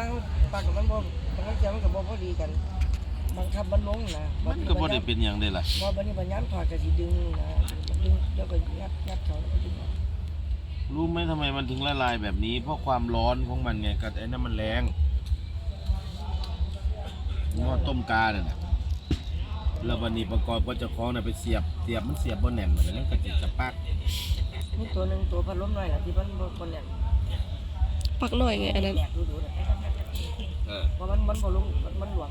ลาปากกับมันบ่บางเจ้ามันก็บ่พอดีกันบังคับมันลงนะมันก็บ่ได้เป็นหยังได้ล่ะบ่บัดนี้บัดยามถอดก็สิดึงนะดึงแล้วก็งัดงัดเขาแล้วก็ดึงออกรู้ไหมทำไมมันถึงละลายแบบนี้ เพราะความร้อนของมันไงกับไอ้นั่นมันแรงหม้อต้มกาเนี่ยนะแล้ววันนี้ประกอบก็จะคล้องน่ะไปเสียบเสียบมันเสียบบ่แน่นเหมือนนั้นก็จะจะปักมีตัวหนึงตัวพัดลมน้อยน่ะที่มันบ่บ่แน่น ปักหน่อยไงอันนั้นแตกดูๆน่ะเออเพราะมันมันบ่ลงมันมันหลวม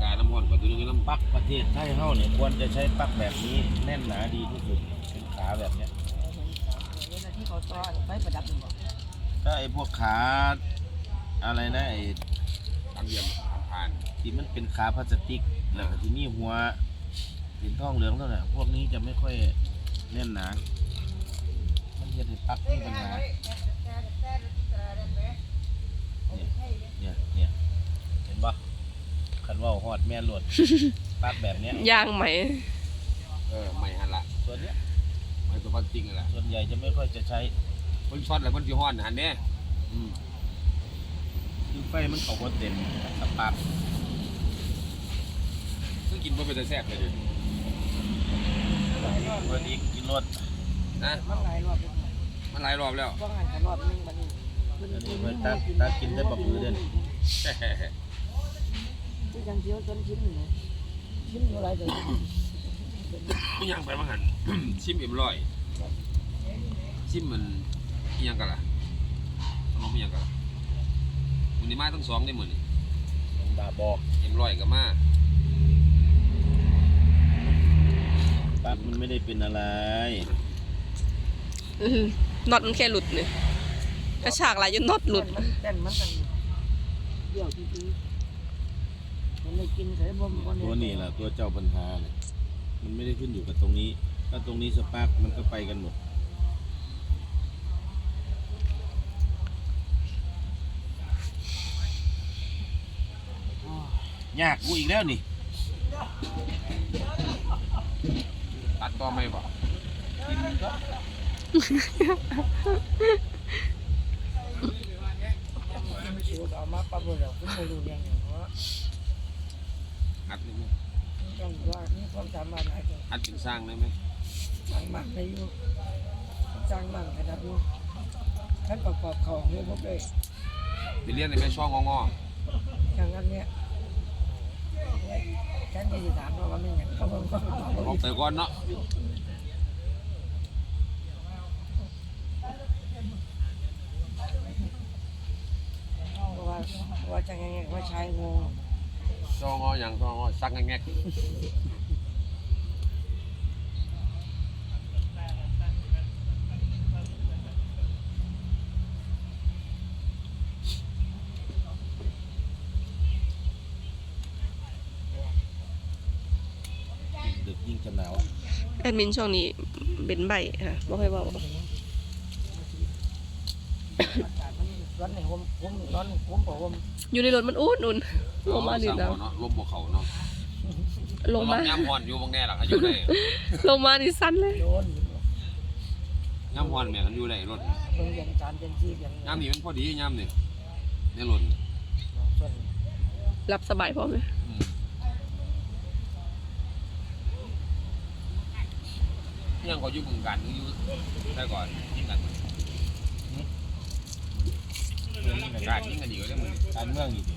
กาน้ำห้อนกว่าตัวนึงน้ำปักประเทศไทยเฮาเนี่ยควรจะใช้ปักแบบนี้แน่นหนาดีที่สุดเป็นขาแบบเนี้ยเวลาที่เขาต่อไฟประดับนี่บ่ถ้าไอ้พวกขาอะไรนะไอ้ทำเยี่ยมผ่านที่มันเป็นขาพลาสติกแล้วก็ที่มีหัวเป็นท่องเหลืองเท่านั้นพวกนี้จะไม่ค่อยแน่นหนามันจะให้ปักมีปัญหา เนี่ยเนี่ยเนี่ยเห็นปะคันว่าฮอดแม่นหลดปักแบบเนี้ยย่างไหม เออไม่หันละส่วนเนี้ยไม่ตัวพันจริงนั่นแหละส่วนใหญ่จะไม่ค่อยจะใช้คนช็อตแล้วคนที่ห้อนหันเนี้ยอืมคือไฟมันเขาบ่เต็มสปาร์คซึ่งกินบ่เป็นแต่แซ่บเลยดิเมื่อนี้กินรถนะมันหลายรอบแล้วมันหลายรอบแล้วบ่หันกันรอบนึงบัดนี้ขึ้น อันนี้ขึ้นตักตักกินได้ปะมือเด่นคือจังเสียวจนชิ้นนี่นะชิ้นอยู่หลยไม่ยังไปมั้งหันชิมเอ็มร้อยชิมมันอิหยังกันล่ะขนมอิหยังกันล่ะมันนี่มาทั้งสองได้หมดนี่บาบอกเอ็มร้อยกับมาปักมันไม่ได้เป็นอะไรน็อตมันแค่หลุดเนี่ย กระชากลายจนน็อตหลุด มันเต้นมันกันเดี่ยวทีทีมันไม่กินใส่บ่บ่ตัวนี้แหละตัวเจ้าปัญหาเนี่ยมันไม่ได้ขึ้นอยู่กับตรงนี้ ถ้าตรงนี้สปาร์กมันก็ไปกันหมด ยากกูอีกแล้วนี่ ตัดต่อไม่บ่กินก็ สูตรเอามาปรับบ่แล้วคุณบ่รู้เรื่องหยังเนาะอัดได้ไหมต้องว่ามีความสามารถหลายตัวอัดเป็นสร้างได้ไหมสร้างบ้านได้อยู่สร้างบ้านขนาดอยู่ท่านประกอบเขาเนี่ยบ่ได้ไปเรียนในแม่ช่องงออย่างนั้นเนี่ยฉันจะสิถามว่ามันหยังเขาบ่ก็ๆออกแต่ก่อนเนาะ เพราะ ว่าเพราะว่าจังไงว่าชายงงช่องงออย่างช่องงอซักแงกดึกยิ่งจะหนาวแอดมินช่วงนี้เป็นใบค่ะบ่ค่อยเว้าอากาศมัน ร้อนในผมผมร้อนผมผมผมอยู่ในรถมันอุ่นอุ่นๆลงมาดิสั่งแล้วบ่เนาะลมบ่เขาเนาะลงมาย้ำฮ้อนอยู่บางแน่ล่ะเขาอยู่ได้ลงมานี่สั้นเลยโดนย้ำฮ้อนแม่เขาอยู่ได้รถเบิ่งอย่างจานเป็นชีพอย่างย้ำนี่มันพอดีย้ำนี่ในรถส่วนรับสบายพร้อมเลยอืมยังก็อยู่บึงกันอยู่แต่ก่อนยิงกัน การยิงกันอีกแล้วมึงการเมืองอีกดิ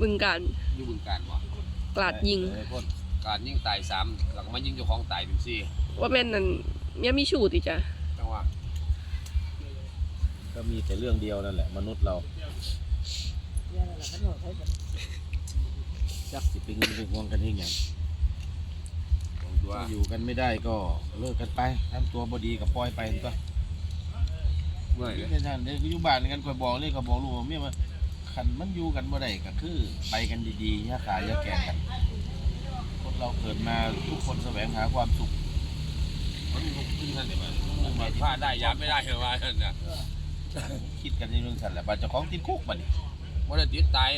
บึงการอยู่บึงการบ่กลาดยิงไอ้พวกการยิงตายสามแล้วก็มายิงเจ้าของตายเป็นสี่ว่าแม่นนั่นเมียมีชูติจ้ะจังหวะก็มีแต่เรื่องเดียวนั่นแหละ มนุษย์เราเนี่ยนั่นแหละเขาบอกใช้แบบจักสิเป็นเงินเป็นห่วงกันเองอย่างของตัวอยู่กันไม่ได้ก็เลิกกันไปทำตัวบดีกับปล่อยไปก็ มื่อยเลยไม่ใช่เด็กอยู่บ้านกันคอยบอกเลยก็บอกลูกว่าเมียว่าขันมันอยู่กันบ่ได้ก็คือ ไปกันดีๆอย่าขาอย่าแก่งกันคนเราเกิดมาทุกคนแสวงหาความสุขมันลุกขึ้นนั่นเลยมันมาพลาดได้ย้ำไม่ได้เหรอว่านั่นน่ะคิดกันในเรื่องสันแหละบาดเจ้าของติดคุกบัดนี้ว่าได้ติดตาย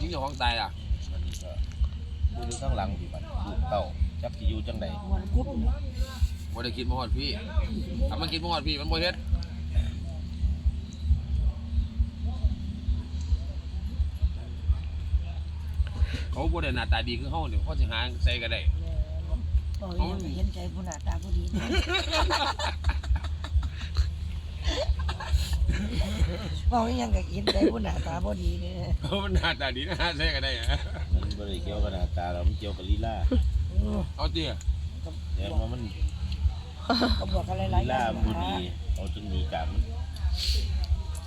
ยิงเจ้าของตายล่ะบัดนี้ก็ดูดูข้างหลังพี่บัดลูกเต้าจักสิอยู่จังไดมันกุ๊ บ่ได้คิดมาฮอดพี่ถ้ามันคิดมาฮอดพี่มันบ่เฮ็ดเขาบ่ได้หน้าตาดีคือห้องเนี่ยเขาสิหาใส่ก็ได้บอกเลยังเห็นใจผู้หน้าตาผู้ดีนะบอกอีหยังกินใจผู้หน้าตาพอดีเนี่ย เขาหน้าตาดีนะหาใส่ก็ได้อะมันบริเกี่ยวกับหน้าตาเราไม่เกี่ยวกับลีลาเอาเตี้ย แต่ว่ามัน ก็บอกอะไรหลายลีอย่าลางบ่ดีเอาจนหนีจากมัน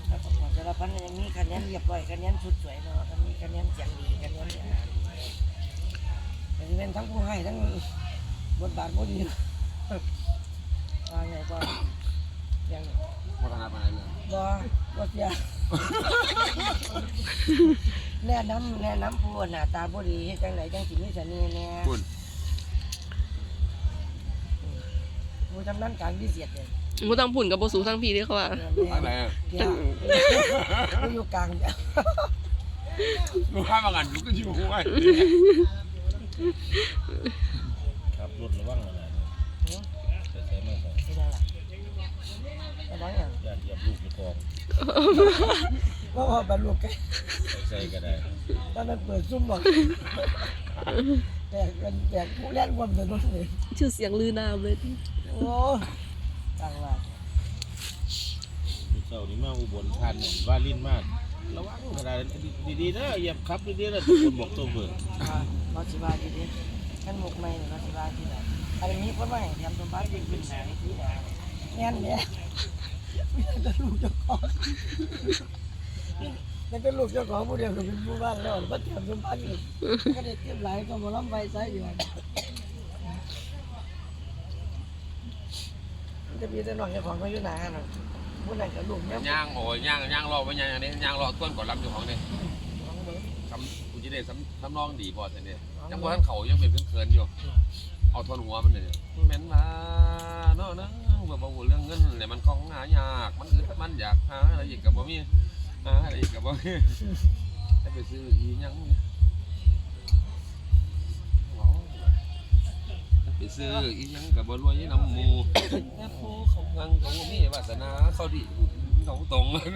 แล้วก็บอกสารพันอย่างนี้คะแนนเรียบร้อยคะแนนชุดสวยเนาะคะแนนคะแนนเสียงดีคะแนนเนี่ยแต่ที่เป็นทั้งผู้ให้ทั้งบทบาทผู้ดีว่าไงก็ยังบ่ถนัดปานใดเลยบ่บ่เสียแนะนำแนะนำผู้หน้าตาผู้ดีเฮ็ดจังไดจังสิมีเสน่ห์แน่ คุณผู้ชำนาญการพิเศษเนี่ยบ่ต้องพุ่นกับบ่สูทั้งพี่เด้อเขาว่าอะไรอะเที่ยวผู้อยู่กลางเนี่ยดูข้ามากันดูก็อยู่ไว้ครับรถระวังนะใส่ใส่มาใส่ไม่ได้ล่ะไม่ได้อย่างญาติเหยียบลูกในกองเพราะว่าบรรลุกันใส่ใส่ก็ได้ตอนนั้นเปิดซุ่มบอก แตกเป็นแตกผู้แล่นวนถนนเลยชื่อเสียงลือนามเลยโอ้ต่างว่ามื้อเช้านี้มาอุบลผ่านหมู่ว่าลิ้นมากระวังขนาดดีๆนะเหยียบขับดีๆนะทุกคนบอกโซเฟอร์เราสิบาดีดีขันหมกใหม่เราสิบาที่ไหนอันนี้คนว่าแถมสมบัติเป็นขึ้นไหนที่ไหนแน่นเนี่ยไม่ได้ลูกเจ้าขอ งแล้วก็ลูกเจ้าของผู้เดียวก็เป็นผู้บ้านแล้วมาแถมสมบัติอีกก็ได้เตรียมหลายก็มาล้ำไปซะอยู่จะมีแต่หน่อยเจ้าของเขาอยู่ไหนน่ะผู้นั้นกับลูกเนี่ยย่างโอ้ยย่างย่างรอไว้ย่างอันนี้ย่างรอต้นก่อนรับอยู่ของนี่ของเบิร์ดสำกูจะได้สำสำรองดีพอแต่เนี่ยยังบ่ทันเขายังเป็นเขินๆอยู่เอาทนหัวมันเนี่ยแม่นมาเนาะนะว่าบ่เรื่องเงินเนี่ยมันของหายากมันอึดมันอยากหาอะไรอีกก็บ่มี หาอะไรอีกก็บ่มีจะไปซื้ออีหยังว้าวจะไปซื้ออีหยังกับ่รวยน้ำหมูแค่ผู้เขางังเขาไม่วาสนาเขาดีเขาตรงเลย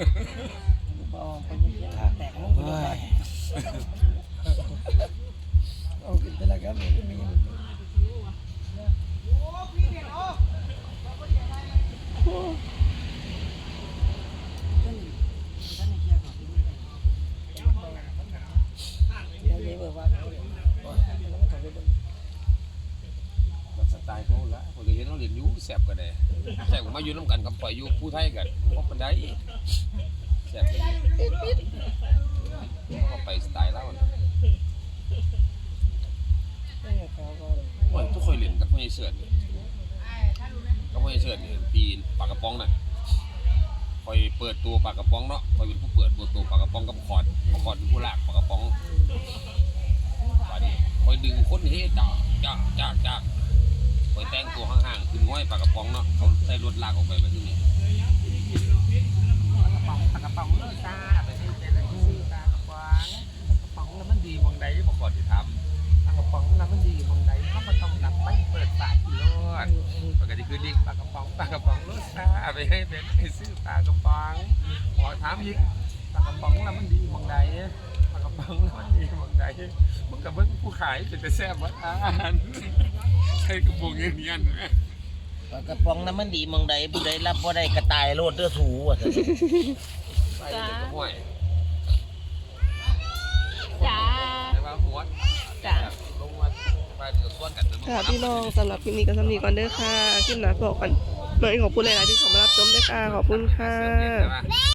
ว่าเขาเนี่ยนสไตล์เขาละผมก็เห็นเราเรียนยู่แสบกันเลยแสบกว่ามาอยู่น้ำกันกับปล่อยยูผู้ไทยกันพบกันได้แสบกันปิดเขาไปสไตล์เล่าน่ะไม่ใช่เขาก็เลยโอ้ยทุกคนเรียนกับพ่อใหญ่เสือนี่กับพ่อใหญ่เสือนปีนปากกระป๋องน่ะคอยเปิดตัวปากกระป๋องเนาะคอยเป็นผู้เปิดตัวตัวปากกระป๋องกับคอดคอดเป็นผู้ลากปากกระป๋อง คอยดึงคนนี้จ้าจ้าจ้าจ้าคอยแต่งตัวห่างๆขึ้นห้อยปากกระป๋องเนาะเขาใส่รถลากออกไปแบบนี้ปากกระป๋องปากกระป๋องเลิกจ้าไปให้เป็นอะไรซื้อปากกระป๋องปากกระป๋องแล้วมันดีมองใดบอกก่อนที่ทำปากกระป๋องแล้วมันดีมองใดเขาก็ต้องดับไม่เปิดฝากี่โลดปกติคือดิ้งปากกระป๋องปากกระป๋องเลิกจ้าไปให้เป็นให้ซื้อปากกระป๋องขอถามอีกปากกระป๋องแล้วมันดีมองใดปากกระป๋องแล้วมันดีมองใด มึงกับมึงผู้ขายจะจะแซ่บว่าอ่านใช้กระป๋องเงี้ยเงี้ยปลากระป๋องน้ำมันดีหมองใดผู้ใดรับบ่ได้กระต่ายโลดเด้อถูว่าซั่นไปเลยก็ห่วยจ้าแต่ว่าหัวจ้าลงมาไปเดี๋ยวส่วนกันเดี๋ยวมึงค่ะมาพี่น้องสำหรับคลิปนี้ก็สำนีก่อนเด้อค่ะคลิปหน้าบอกกันหน่อยขอบคุณหลายๆที่เข้ามารับชมด้วยค่ะขอบคุณค่ะ เสียงเย็นใช่ไหม